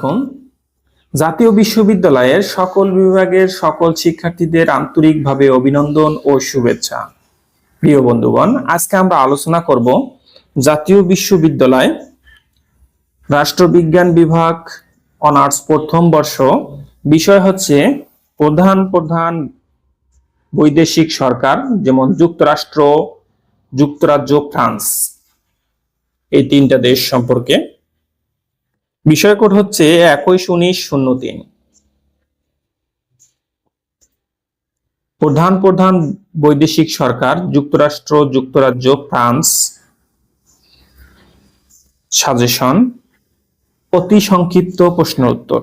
আলাইকুম জাতীয় বিশ্ববিদ্যালয়ের সকল বিভাগের সকল শিক্ষার্থীদের আন্তরিকভাবে অভিনন্দন ও শুভেচ্ছা। প্রিয় বন্ধুগণ, আজকে আমরা আলোচনা করব জাতীয় বিশ্ববিদ্যালয় রাষ্ট্রবিজ্ঞান বিভাগ অনার্স প্রথম বর্ষ। বিষয় হচ্ছে প্রধান প্রধান বৈদেশিক সরকার, যেমন যুক্তরাষ্ট্র, যুক্তরাজ্য, ফ্রান্স। এই তিনটা দেশ সম্পর্কে বিষয় কোড হচ্ছে একুশ উনিশ শূন্য তিন। প্রধান প্রধান বৈদেশিক সরকার, যুক্তরাষ্ট্র, যুক্তরাজ্য, ফ্রান্স, সাজেশন, অতি সংক্ষিপ্ত প্রশ্ন উত্তর।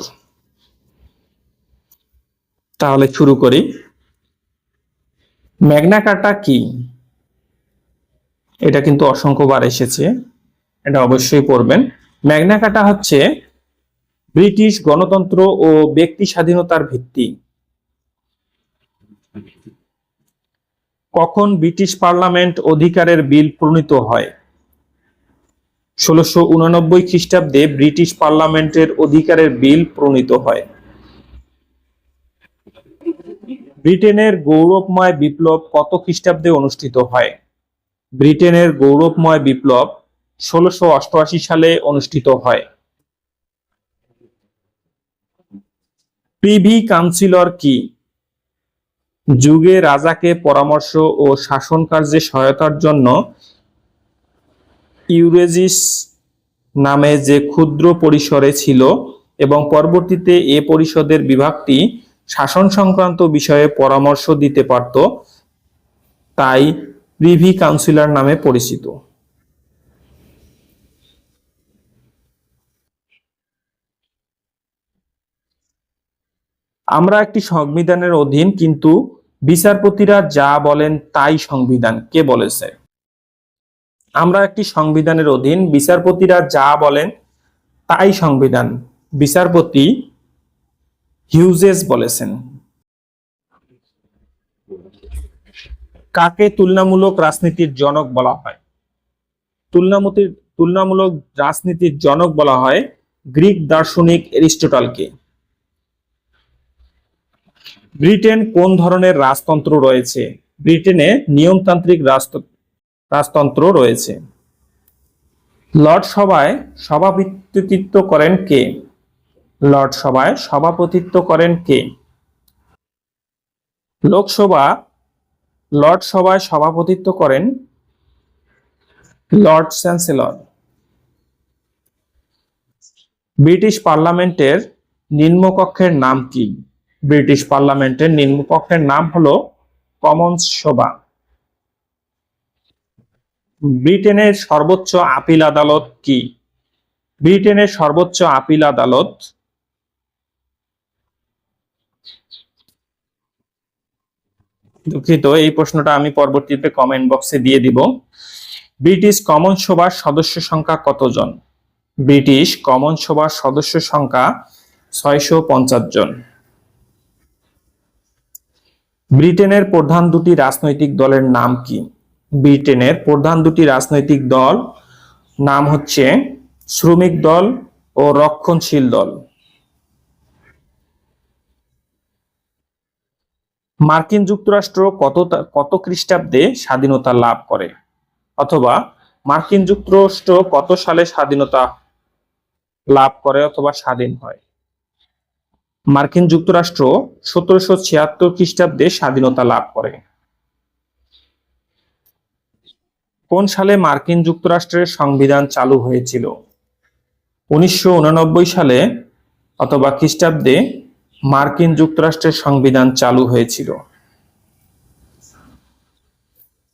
তাহলে শুরু করি। ম্যাগনা কার্টা কি? এটা কিন্তু অসংখ্যবার এসেছে, এটা অবশ্যই পড়বেন। ম্যাগনা কার্টা হচ্ছে ব্রিটিশ গণতন্ত্র ও ব্যক্তি স্বাধীনতার ভিত্তি। কখন ব্রিটিশ পার্লামেন্ট অধিকারের বিল প্রণীত হয়? ষোলোশো উনানব্বই খ্রিস্টাব্দে ব্রিটিশ পার্লামেন্টের অধিকারের বিল প্রণীত হয়। ব্রিটেনের গৌরবময় বিপ্লব কত খ্রিস্টাব্দে অনুষ্ঠিত হয়? ব্রিটেনের গৌরবময় বিপ্লব ষোলোশো অষ্টআশি সালে অনুষ্ঠিত হয়। প্রিভি কাউন্সিলর কি? যুগে রাজাকে পরামর্শ ও শাসন কার্যে সহায়তার জন্য ইউরেজিস নামে যে ক্ষুদ্র পরিসরে ছিল এবং পরবর্তীতে এ পরিষদের বিভাগটি শাসন সংক্রান্ত বিষয়ে পরামর্শ দিতে পারত, তাই প্রিভি কাউন্সিলর নামে পরিচিত। আমরা একটি সংবিধানের অধীন কিন্তু বিচারপতিরা যা বলেন তাই সংবিধান। কে বলেছে? আমরা একটি সংবিধানের অধীন বিচারপতিরা যা বলেন তাই সংবিধান, বিচারপতি হিউজেস বলেছেন। কাকে তুলনামূলক রাজনীতির জনক বলা হয়? তুলনামতির তুলনামূলক রাজনীতির জনক বলা হয় গ্রিক দার্শনিক এরিস্টটলকে। ব্রিটেন কোন ধরনের রাজতন্ত্র রয়েছে? ব্রিটেনে নিয়মতান্ত্রিক রাজত- রাজতন্ত্র রয়েছে। লর্ড সভায় সভাপতিত্ব করেন কে? লর্ড সভায় সভাপতিত্ব করেন কে? লোকসভা, লর্ড সভায় সভাপতিত্ব করেন লর্ড চ্যান্সেলর। ব্রিটিশ পার্লামেন্টের নিম্নকক্ষের নাম কি? ব্রিটিশ পার্লামেন্টের নিম্নকক্ষের নাম হলো কমন্স সভা। ব্রিটেনের সর্বোচ্চ আপিল আদালত কি? ব্রিটেনের সর্বোচ্চ আপিল আদালত দুঃখিত, এই প্রশ্নটা আমি পরবর্তীতে কমেন্ট বক্সে দিয়ে দিব। ব্রিটিশ কমন সভার সদস্য সংখ্যা কতজন? ব্রিটিশ কমন সভার সদস্য সংখ্যা ছয়শো পঞ্চাশ জন। ব্রিটেনের প্রধান দুটি রাজনৈতিক দলের নাম কি? ব্রিটেনের প্রধান দুটি রাজনৈতিক দল নাম হচ্ছে শ্রমিক দল ও রক্ষণশীল দল। মার্কিন যুক্তরাষ্ট্র কত কত খ্রিস্টাব্দে স্বাধীনতা লাভ করে? অথবা মার্কিন যুক্তরাষ্ট্র কত সালে স্বাধীনতা লাভ করে অথবা স্বাধীন হয়? মার্কিন যুক্তরাষ্ট্র সতেরোশো ছিয়াত্তর খ্রিস্টাব্দে স্বাধীনতা লাভ করে। কোন সালে মার্কিন যুক্তরাষ্ট্রের সংবিধান চালু হয়েছিল? উনিশশো উননব্বই সালে অথবা খ্রিস্টাব্দে মার্কিন যুক্তরাষ্ট্রের সংবিধান চালু হয়েছিল।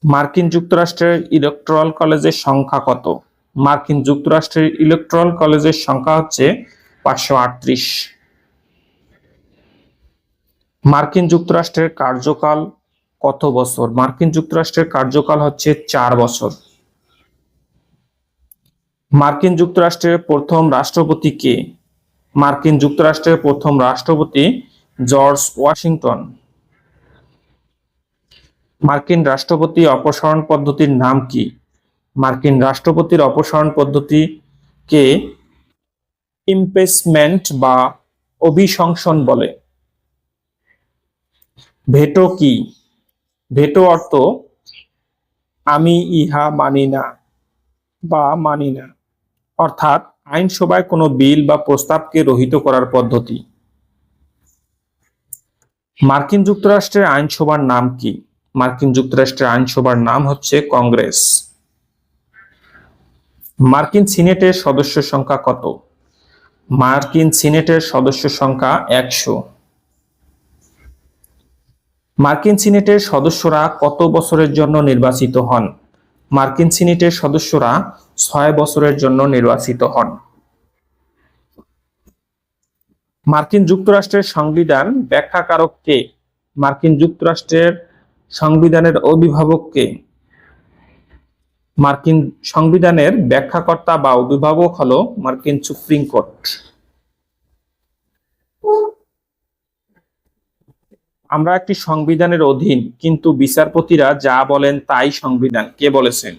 মার্কিন যুক্তরাষ্ট্রের ইলেকট্রাল কলেজের সংখ্যা কত? মার্কিন যুক্তরাষ্ট্রের ইলেকট্রাল কলেজের সংখ্যা হচ্ছে পাঁচশো আটত্রিশ। মার্কিন যুক্তরাষ্ট্রের কার্যকাল কত বছর? মার্কিন যুক্তরাষ্ট্রের কার্যকাল হচ্ছে চার বছর। মার্কিন যুক্তরাষ্ট্রের প্রথম রাষ্ট্রপতি কে? মার্কিন যুক্তরাষ্ট্রের প্রথম রাষ্ট্রপতি জর্জ ওয়াশিংটন। মার্কিন রাষ্ট্রপতি অপসারণ পদ্ধতির নাম কি? মার্কিন রাষ্ট্রপতির অপসারণ পদ্ধতি কে? ইমপেসমেন্ট বা অভিশংসন বলে। ভেটো কি? ভেটো অর্থ, আমি ইহা মানি না বা মানি না। অর্থাৎ, আইনসভায় কোনো বিল বা প্রস্তাবকে রহিত করার পদ্ধতি। মার্কিন যুক্তরাষ্ট্রের আইনসভার নাম কি? মার্কিন যুক্তরাষ্ট্রের আইনসভার নাম হচ্ছে কংগ্রেস। মার্কিন সিনেটের সদস্য সংখ্যা কত? মার্কিন সিনেটের সদস্য সংখ্যা একশো। মার্কিন সিনেটের সদস্যরা কত বছরের জন্য নির্বাচিত হন? মার্কিন সিনেটের সদস্যরা ছয় বছরের জন্য নির্বাচিত হন। মার্কিন যুক্তরাষ্ট্রের সংবিধান ব্যাখ্যাকারক কে? মার্কিন যুক্তরাষ্ট্রের সংবিধানের অভিভাবক কে? মার্কিন সংবিধানের ব্যাখ্যাকর্তা বা অভিভাবক হলো মার্কিন সুপ্রিম কোর্ট। আমরা একটি সংবিধানের অধীন, কিন্তু বিচারপতিরা যা বলেন তাই সংবিধান। কে বলেছেন?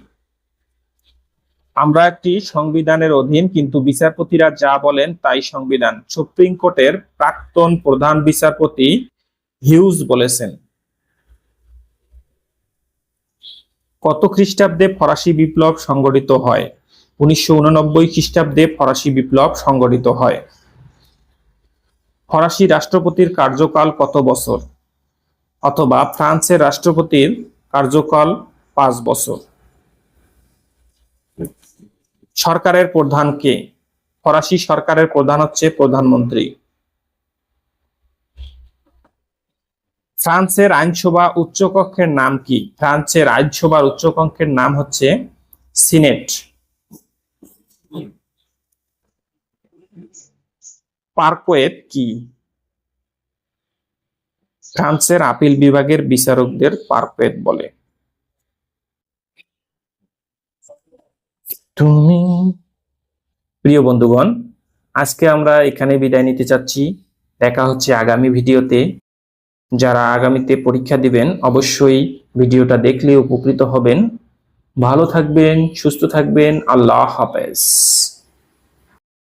আমরা একটি সংবিধানের অধীন, কিন্তু বিচারপতিরা যা বলেন তাই সংবিধান। সুপ্রিম কোর্টের প্রাক্তন প্রধান বিচারপতি হিউজ বলেছেন, কত খ্রিস্টাব্দে ফরাসি বিপ্লব সংগঠিত হয়? উনিশশো উননব্বই খ্রিস্টাব্দে ফরাসি বিপ্লব সংগঠিত হয়। ফরাসি রাষ্ট্রপতির কার্যকাল কত বছর? অথবা ফ্রান্সের রাষ্ট্রপতির কার্যকাল পাঁচ বছর। সরকারের প্রধান কে? ফরাসি সরকারের প্রধান হচ্ছে প্রধানমন্ত্রী। ফ্রান্সের আইনসভা উচ্চকক্ষের নাম কি? ফ্রান্সের আইনসভার উচ্চকক্ষের নাম হচ্ছে সিনেট। পার্কওয়েট কি? ফ্রান্সের আপিল বিভাগের বিচারকদের পার্কওয়েট বলে। তুমি প্রিয় বন্ধুগণ আজকে আমরা এখানে বিদায় নিতে চাচ্ছি। দেখা হচ্ছে আগামী ভিডিওতে। যারা আগামীতে পরীক্ষা দিবেন অবশ্যই ভিডিওটা দেখলে উপকৃত হবেন। ভালো থাকবেন সুস্থ থাকবেন। আল্লাহ হাফেজ।